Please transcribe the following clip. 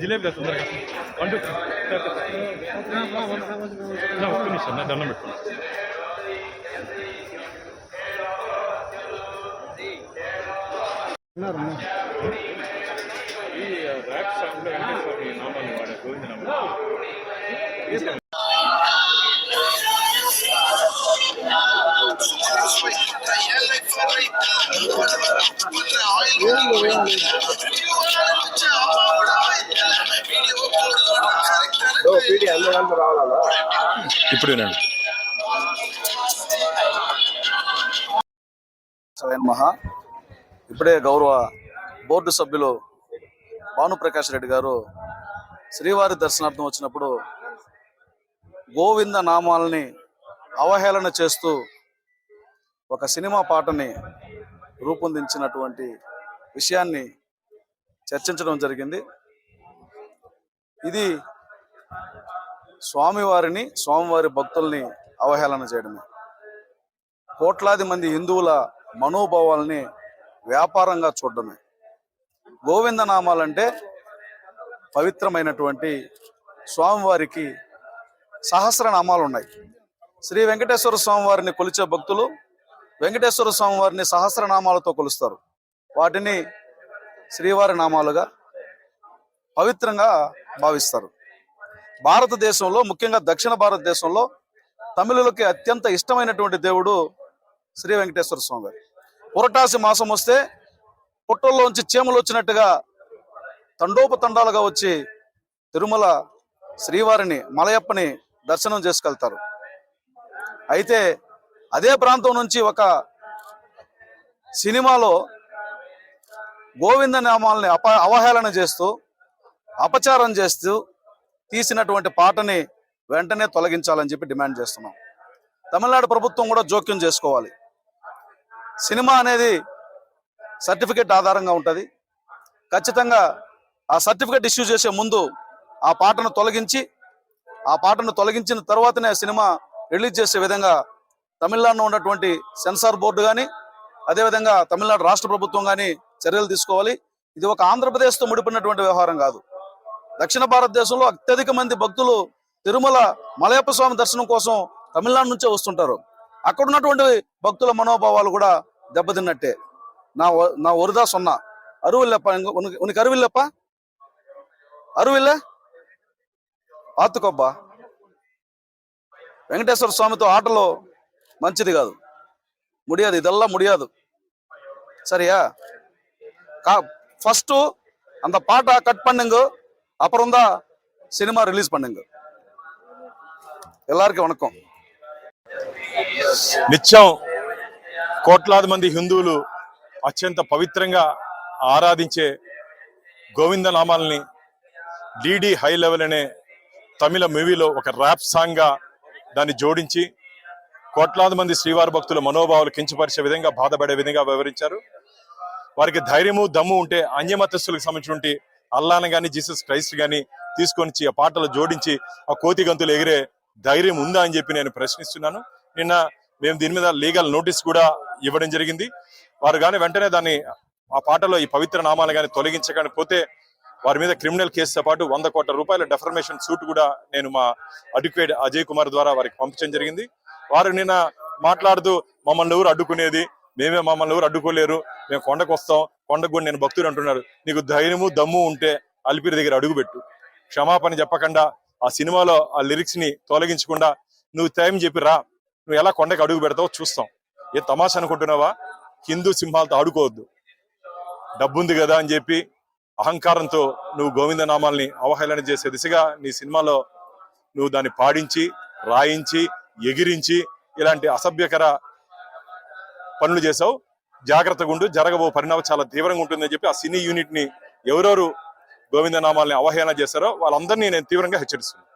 జిలేబీ తొందరగా one two ఒక్క నిమిషం నా దండం పెట్టుకున్నా ఈ ర్యాప్ సాంగ్ లో వెంకటేశ్వర నామాన్ని వాడే గోవింద నామాలు ఇప్పుడు వినండి. మహా. ఇప్పుడే గౌరవ బోర్డు సభ్యులు భానుప్రకాష్ రెడ్డి గారు శ్రీవారి దర్శనార్థం వచ్చినప్పుడు గోవింద నామాలని అవహేళన చేస్తూ ఒక సినిమా పాటని రూపొందించినటువంటి విషయాన్ని చర్చించడం జరిగింది. ఇది స్వామివారిని స్వామివారి భక్తుల్ని అవహేళన చేయడమే. కోట్లాది మంది హిందువుల మనోభావాల్ని వ్యాపారంగా చూడడమే. గోవింద నామాలంటే పవిత్రమైనటువంటి స్వామివారికి సహస్రనామాలు ఉన్నాయి శ్రీ వెంకటేశ్వర స్వామివారిని కొలిచే భక్తులు వెంకటేశ్వర స్వామి వారిని సహస్రనామాలతో కొలుస్తారు. వాటిని శ్రీవారి నామాలుగా పవిత్రంగా భావిస్తారు. భారతదేశంలో ముఖ్యంగా దక్షిణ భారతదేశంలో తమిళులకి అత్యంత ఇష్టమైనటువంటి దేవుడు శ్రీ వెంకటేశ్వర స్వామి గారు పురటాసి మాసం వస్తే పుట్టల్లోంచి చీమలు వచ్చినట్టుగా తండోపతండాలుగా వచ్చి తిరుమల శ్రీవారిని మలయప్పని దర్శనం చేసుకెళ్తారు. అయితే అదే ప్రాంతం నుంచి ఒక సినిమాలో గోవింద నామాల్ని అప అవహేళన చేస్తూ అపచారం చేస్తూ తీసినటువంటి పాటని వెంటనే తొలగించాలని చెప్పి డిమాండ్ చేస్తున్నాం. తమిళనాడు ప్రభుత్వం కూడా జోక్యం చేసుకోవాలి. సినిమా అనేది సర్టిఫికెట్ ఆధారంగా ఉంటుంది. ఖచ్చితంగా ఆ సర్టిఫికెట్ ఇష్యూ చేసే ముందు ఆ పాటను తొలగించి ఆ పాటను తొలగించిన తర్వాతనే సినిమా రిలీజ్ చేసే విధంగా తమిళనాడులో ఉన్నటువంటి సెన్సార్ బోర్డు కానీ అదేవిధంగా తమిళనాడు రాష్ట్ర ప్రభుత్వం కానీ చర్యలు తీసుకోవాలి. ఇది ఒక ఆంధ్రప్రదేశ్తో ముడిపడినటువంటి వ్యవహారం కాదు. దక్షిణ భారతదేశంలో అత్యధిక మంది భక్తులు తిరుమల మలయప్ప స్వామి దర్శనం కోసం తమిళనాడు నుంచే వస్తుంటారు. అక్కడ ఉన్నటువంటి భక్తుల మనోభావాలు కూడా దెబ్బతిన్నట్టే. నా నా ఒరిదా సొన్నా. అరువిల్లప్ప ఉనికి- ఉనికి అరువిల్లప్ప? అరువిల్ల? ఆతుకొబ్బా వెంకటేశ్వర స్వామితో ఆటలో మంచిది కాదు ముడియాదు ఇదల్లా ముడియాదు సరియా కా ఫస్ట్ அந்த பாட்டை கட் பண்ணுங்க அப்புறம் தான் சினிமா ரிலீஸ் பண்ணுங்க எல்லாருக்கும் வணக்கம் నిత్యం కోట్లాది మంది హిందువులు అత్యంత పవిత్రంగా ఆరాధించే గోవింద నామాల్ని డిడి హై లెవెల్ అనే తమిళ మూవీలో ఒక ర్యాప్ సాంగ్ గా దాన్ని జోడించి కోట్లాది మంది శ్రీవారి భక్తుల మనోభావాలు కించపరిచే విధంగా బాధపడే విధంగా వివరించారు. వారికి ధైర్యము దమ్ము ఉంటే అన్యమతస్తులకు సంబంధించినటువంటి అల్లాను గాని జీసస్ క్రైస్ట్ గాని తీసుకొని వచ్చి ఆ పాటలు జోడించి ఆ కోతి గంతులు ఎగిరే ధైర్యం ఉందా అని చెప్పి నేను ప్రశ్నిస్తున్నాను. నిన్న మేము దీని మీద లీగల్ నోటీస్ కూడా ఇవ్వడం జరిగింది. వారు కానీ వెంటనే దాన్ని ఆ పాటలో ఈ పవిత్ర నామాలు కానీ తొలగించగానే పోతే వారి మీద క్రిమినల్ కేసుతో పాటు వంద కోట్ల రూపాయల డెఫర్మేషన్ సూట్ కూడా నేను మా అడ్వకేట్ అజయ్ కుమార్ ద్వారా వారికి పంపించడం జరిగింది. వారు నిన్న మాట్లాడుతూ మమ్మల్ని ఎవరు అడ్డుకునేది? మేమే మమ్మల్ని ఎవరు అడ్డుకోలేరు. మేము కొండకు వస్తాం. కొండకు కూడా నేను భక్తులు అంటున్నారు. నీకు ధైర్యము దమ్ము ఉంటే అలిపిరి దగ్గర అడుగుపెట్టు క్షమాపణ చెప్పకుండా ఆ సినిమాలో ఆ లిరిక్స్ని తొలగించకుండా నువ్వు టైం చెప్పి రా. నువ్వు ఎలా కొండకు అడుగు పెడతావో చూస్తాం. ఏ తమాషా అనుకుంటున్నావా? హిందూ సింహాలతో ఆడుకోవద్దు. డబ్బుంది కదా అని చెప్పి అహంకారంతో నువ్వు గోవింద నామాల్ని అవహేళన చేసే దిశగా నీ సినిమాలో నువ్వు దాన్ని పాడించి రాయించి ఎగిరించి ఇలాంటి అసభ్యకర పనులు చేసావు జాగ్రత్తగా ఉండు. జరగబో పరిణామం చాలా తీవ్రంగా ఉంటుందని చెప్పి ఆ సినీ యూనిట్ని ఎవరెవరు గోవింద నామాల్ని అవహేళన చేశారో వాళ్ళందరినీ నేను తీవ్రంగా హెచ్చరిస్తున్నాను.